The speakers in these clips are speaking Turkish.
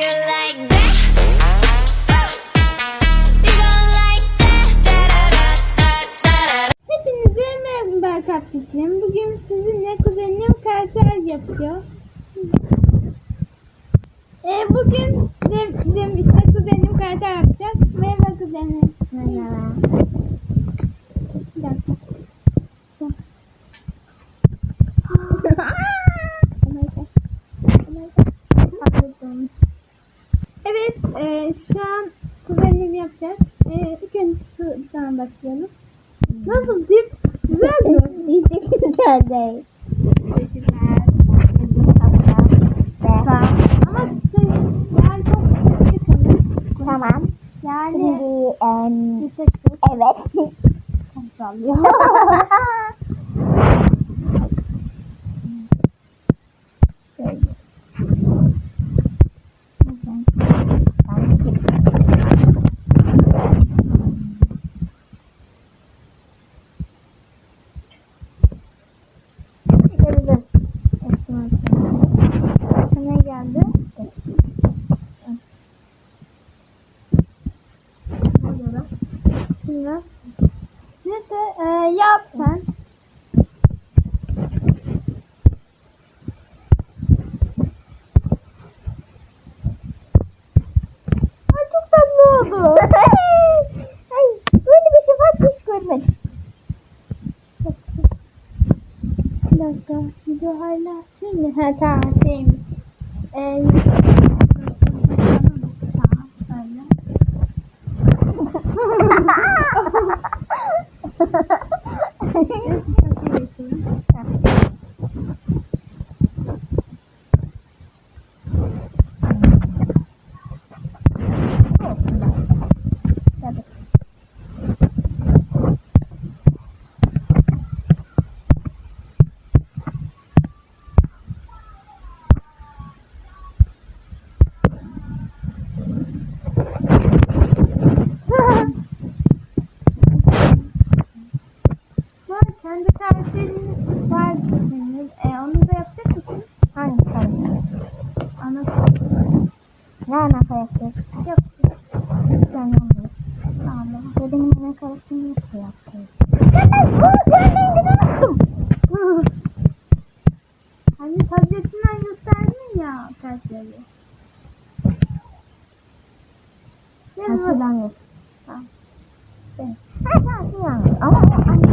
your kuzenim yapacak. Ee, ilk önce şuradan başlayalım. Nasıl dip? Güzel mi? Hiç güzel değil. Yani çok güzel. Tamam. Yani Şimdi, um, evet. dakika. Video hala şey mi? Ha tamam şeymiş. Ee, 就是这啊对太像了啊啊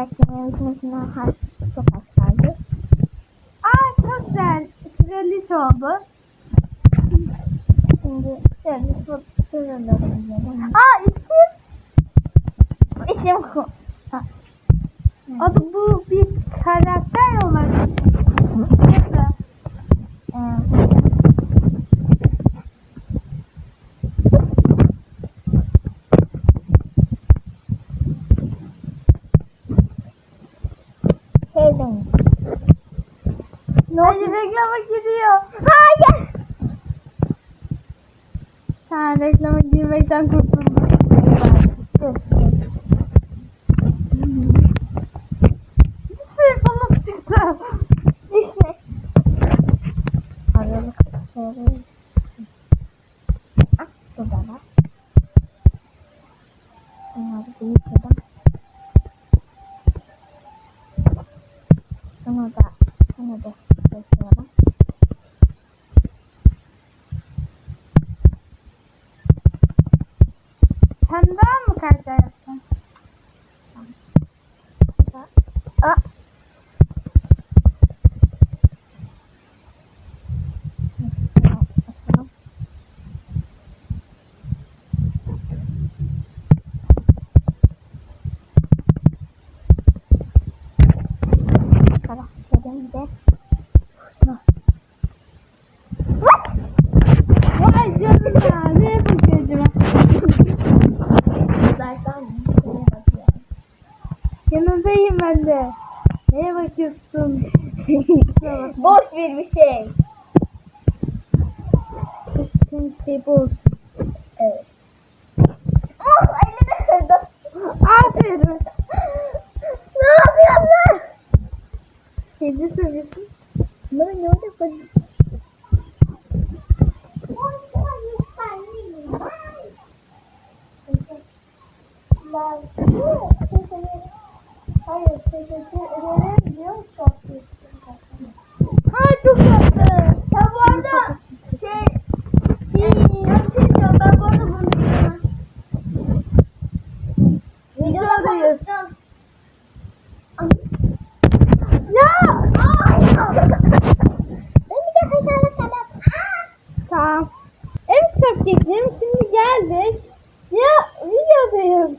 Karakterin yönetmesinden harf çok az kaldı. Aa çok güzel. Süreliş oldu. Şimdi süreliş oldu. Aa isim. İsim ku. Adı bu bir karakter olarak. Nasıl? Hayır reklama gidiyor. Hayır. Sen reklama girmekten kurtuldun. Daha ben de. Neye bakıyorsun? Boş bir bir şey. Üstün şey bu olsun. Evet. Oh elimi kırdım. Aferin. ne yapıyorsun? Kedi söylüyorsun. Bana ne oldu bu? Hayır, teşekkür ederim diyor. Çok Ay çok tatlı. Ya bu arada şey, şey, ya bir şey diyeceğim. Ben bu arada bunu bilmiyorum. Videodayız. Ya! Ay! Ben bir de hayranlık kadar. Tamam. Evet cupcake'lerim şimdi geldik. Ya videodayım.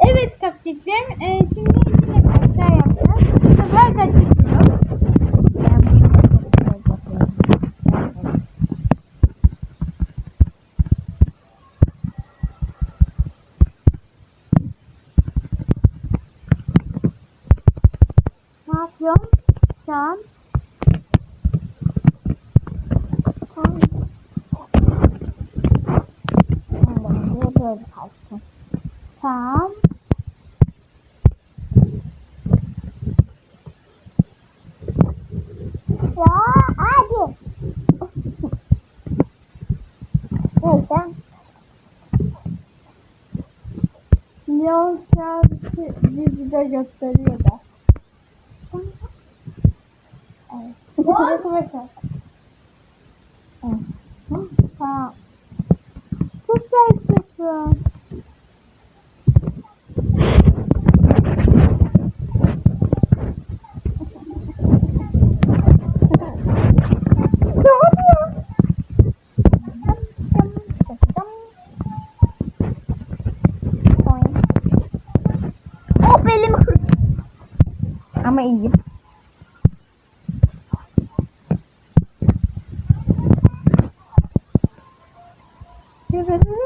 Evet cupcake'lerim e, şimdi yine kaçlar yapacağız. Bu sefer kaçırmıyor. Ben bunu çok yapıyorum. Ne yapıyorsun? Şu an. Ben de böyle kalsın. Tamam. Ya hadi. Neyse. Leon şu an bir- dizide gösteriyor da. Evet. Burası başa. Evet. Hı, Tamam. Çok gerçeksin. Ne oluyor? Oh belim kırdı. Ama iyiyim. Yürüdüm.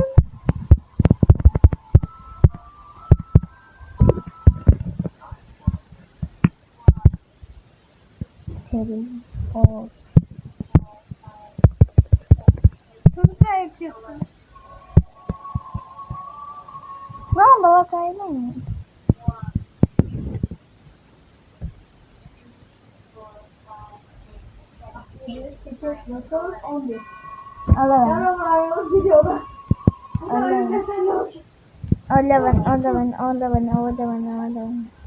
Serin. Oh. Çok gerçeksin. Ne oldu bakayım mı? Alalım. Alalım. Alalım, alalım, alalım, alalım, alalım. Çok da yapıyorsun bu arada. Teşekkürler.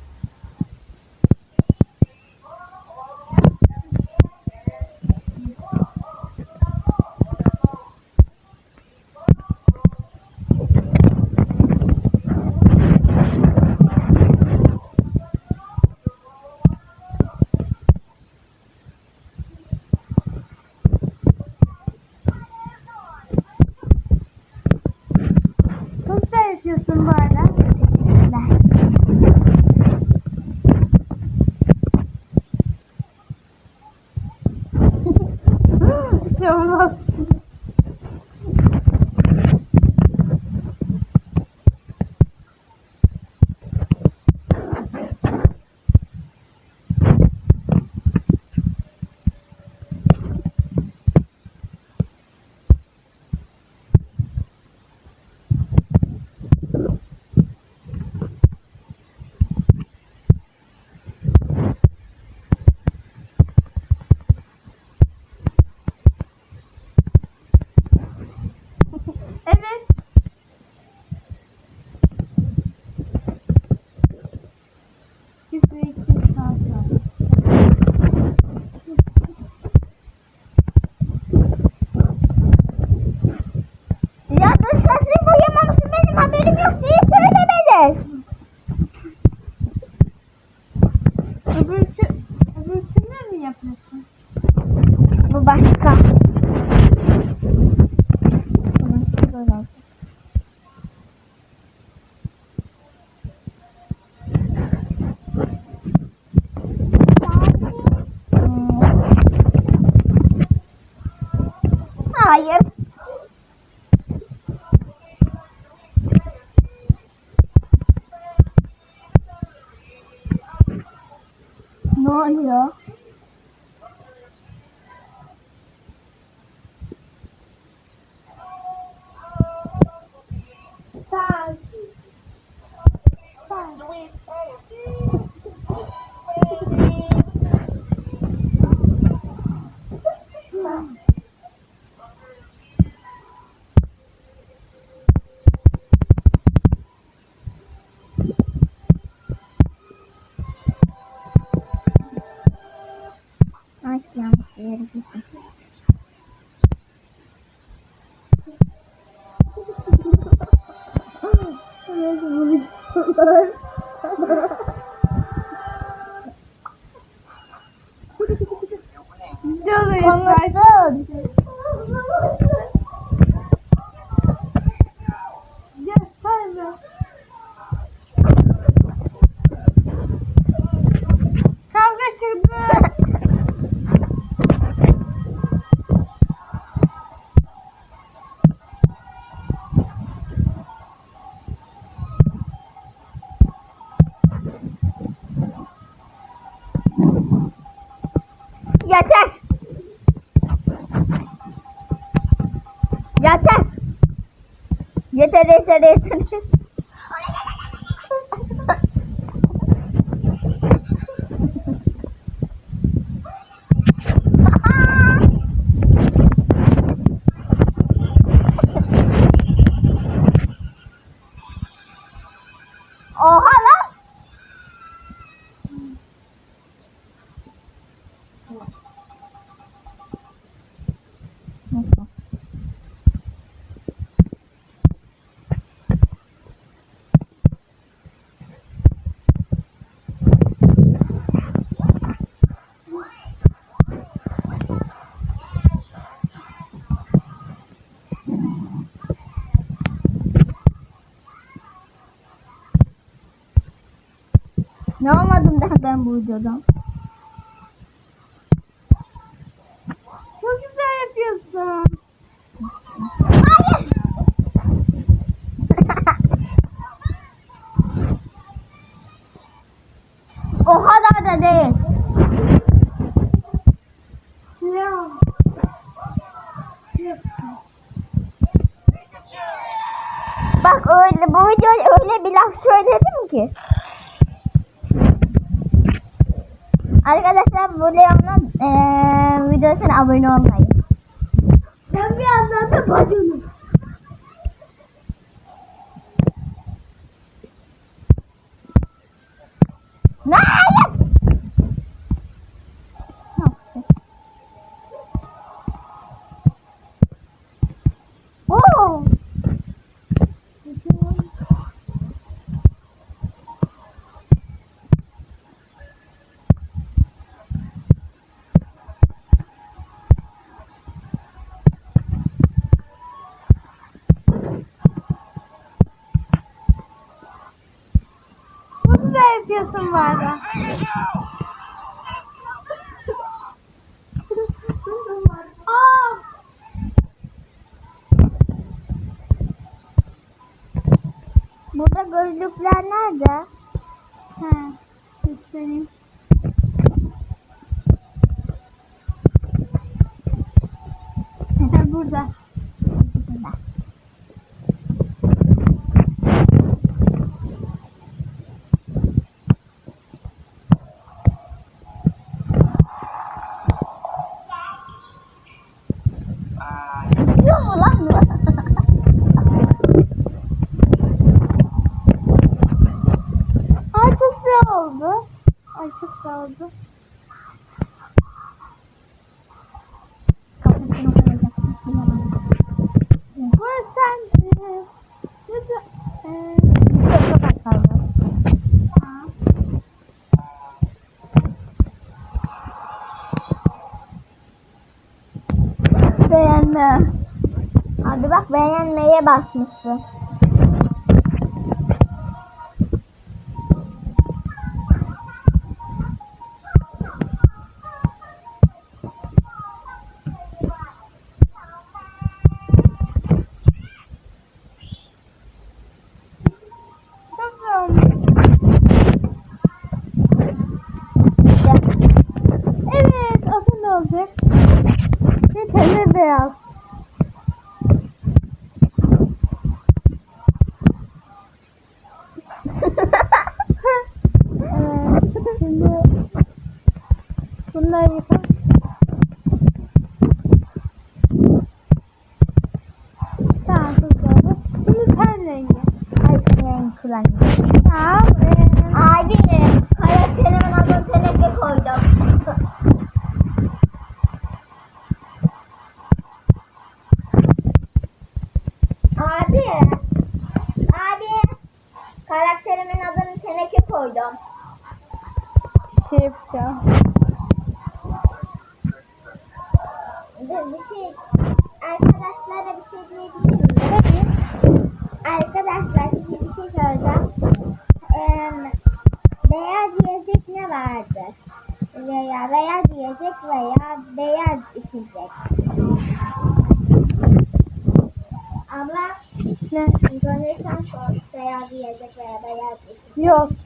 Ne oluyor? রেসা রেসা রেসা Ne anladım ben, ben bu videodan? Çok güzel yapıyorsun. Hayır. o kadar da değil. Ya. Bak öyle bu videoda öyle bir laf söyledim ki. Arkadaşlar bu Leon'un eee videosuna abone olmayı. Ben bir yandan da bacını. Hayır. Arada. Aa. Burada gözlükler nerede? He. Göstereyim. Burada. Düşüyor mu lan bu? Ay çok güzel oldu. Ay çok güzel oldu. Kafasını koyacaksın. Bu sen e, ne de, e, Çok çok az kaldı. ha. Beğenme. Hadi bak beğenmeye basmışsın. Dios.